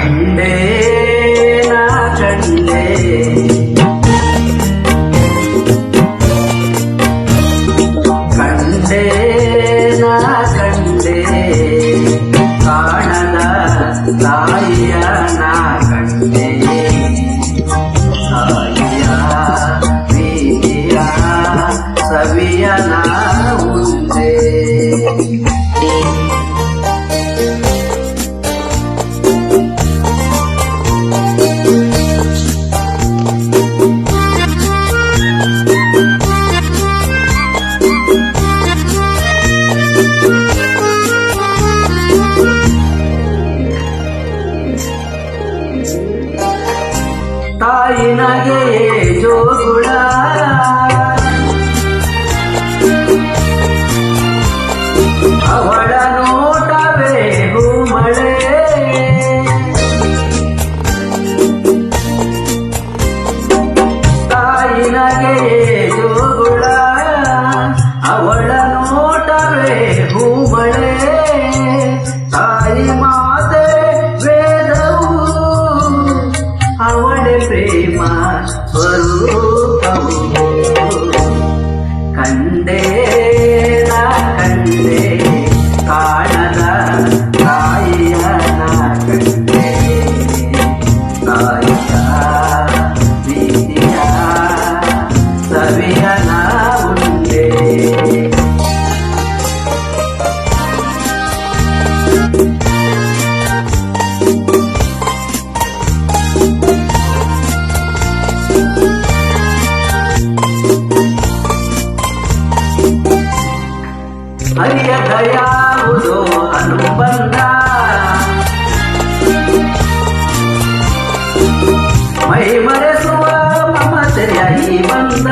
కండే నా కండే. ತಾಯಿನಗೆ ಜೋಗುಳ. ಅವಳ ನೋಟವೇ ಮಳೆ ತಾಯಿನಗೆ ಜೋಗುಳ. ಅವಳ ನೋಟವೇ కన్నడి ప్రేమ స్వరూపము. కండే ಅನ್ಯದ ಯಾವುದೋ ಅನುಬಂಧ ಮೈ ಮರೆಸುವ ಮಮತೆಯ ಈ ಬಂಧ